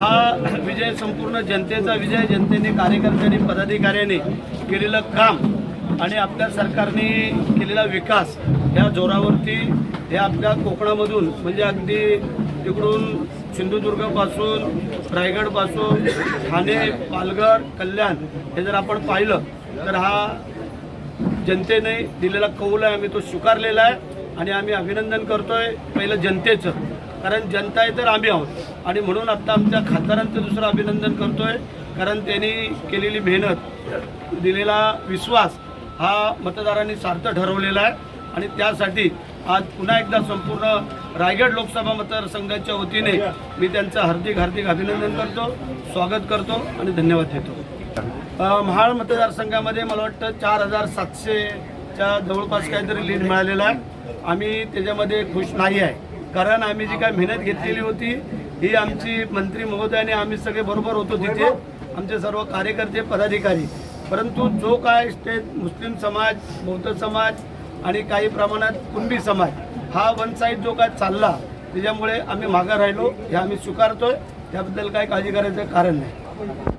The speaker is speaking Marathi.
हा विजय संपूर्ण जनतेचा विजय जनतेने कार्यकर्त्यांनी पदाधिकाऱ्यांनी केलेलं काम आणि आपल्या सरकारने केलेला विकास या जोरावरती हे आपल्या कोकणामधून म्हणजे अगदी तिकडून सिंधुदुर्गपासून रायगडपासून ठाणे पालघर कल्याण हे जर आपण पाहिलं तर हा जनतेने दिलेला कौल आहे आम्ही तो स्वीकारलेला आहे आणि आम्ही अभिनंदन करतोय पहिलं जनतेचं. कारण जनता आहे तर आम्ही आहोत. आणि म्हणून आत्ता आमच्या खासदारांचं दुसरं अभिनंदन करतोय. कारण त्यांनी केलेली मेहनत दिलेला विश्वास हा मतदारांनी सार्थ ठरवलेला आहे. आणि त्यासाठी आज पुन्हा एकदा संपूर्ण रायगड लोकसभा मतदारसंघाच्या वतीने मी त्यांचं हार्दिक हार्दिक अभिनंदन करतो स्वागत करतो आणि धन्यवाद देतो. महाळ महाड मतदारसंघामध्ये मला वाटतं चार हजार सातशेच्या जवळपास काहीतरी लीड मिळालेला आहे. आम्ही त्याच्यामध्ये खुश नाही आहे. कारण आम्ही जी काय मेहनत घेतलेली होती ही आमची मंत्री महोदयाने आम्ही सगळे बरोबर होतो तिथे. आमचे सर्व कार्यकर्ते पदाधिकारी. परंतु जो काय स्टेट मुस्लिम समाज बौद्ध समाज आणि काही प्रमाणात कुणबी समाज हा वन साईड जो काय चालला त्याच्यामुळे आम्ही मागं राहिलो. हे आम्ही स्वीकारतोय. त्याबद्दल काय काळजी करायचं कारण नाही.